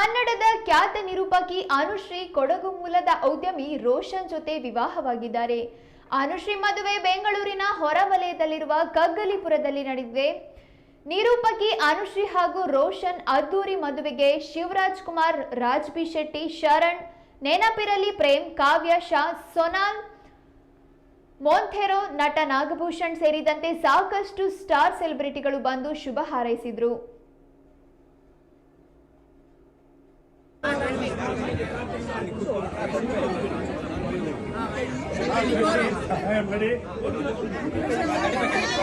ಕನ್ನಡದ ಖ್ಯಾತ ನಿರೂಪಕಿ ಅನುಶ್ರೀ ಕೊಡಗು ಮೂಲದ ಉದ್ಯಮಿ ರೋಷನ್ ಜೊತೆ ವಿವಾಹವಾಗಿದ್ದಾರೆ. ಅನುಶ್ರೀ ಮದುವೆ ಬೆಂಗಳೂರಿನ ಹೊರವಲಯದಲ್ಲಿರುವ ಕಗ್ಗಲಿಪುರದಲ್ಲಿ ನಡೆದಿದೆ. ನಿರೂಪಕಿ ಅನುಶ್ರೀ ಹಾಗೂ ರೋಷನ್ ಅದ್ದೂರಿ ಮದುವೆಗೆ ಶಿವರಾಜ್ ಕುಮಾರ್, ರಾಜ್ಬಿ ಶೆಟ್ಟಿ, ಶರಣ್, ನೆನಪಿರಲಿ, ಪ್ರೇಮ್, ಕಾವ್ಯ, ಶಾ, ಸೊನಾಲ್, ಮೋಂಥೆರೋ ನಟ ನಾಗಭೂಷಣ್ ಸೇರಿದಂತೆ ಸಾಕಷ್ಟು ಸ್ಟಾರ್ ಸೆಲೆಬ್ರಿಟಿಗಳು ಬಂದು ಶುಭ ಹಾರೈಸಿದ್ರು. I am ready.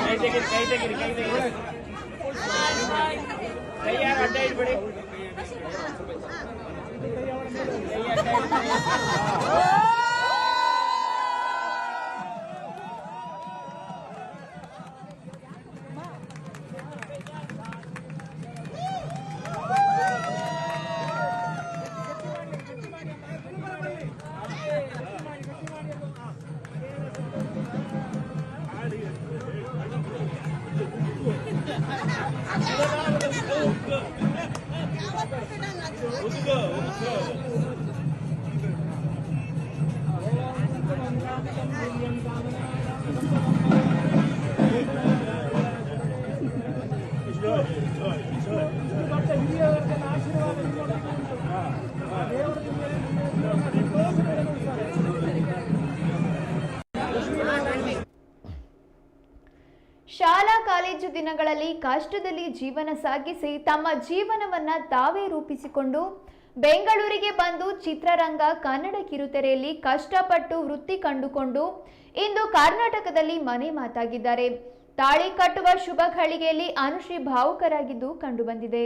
Kay tegiri, kay tegiri, Thank you. College ದಿನಗಳಲ್ಲಿ ಕಷ್ಟದಲ್ಲಿ ಜೀವನ ಸಾಗಿಸಿ ತಮ್ಮ ಜೀವನವನ್ನ ತಾವೇ ರೂಪಿಸಿಕೊಂಡು ಬೆಂಗಳೂರಿಗೆ ಬಂದು ಚಿತ್ರರಂಗ ಕನ್ನಡ ಕಿರುತೆರೆಯಲ್ಲಿ ಕಷ್ಟಪಟ್ಟು ವೃತ್ತಿ ಕಂಡುಕೊಂಡು ಇಂದು ಕರ್ನಾಟಕದಲ್ಲಿ ಮನೆ ಮಾತಾಗಿದ್ದಾರೆ. ತಾಳಿ ಕಟ್ಟುವ ಶುಭ ಘಳಿಗೆಯಲ್ಲಿ ಅನುಶ್ರೀ ಭಾವುಕರಾಗಿದ್ದು ಕಂಡುಬಂದಿದೆ.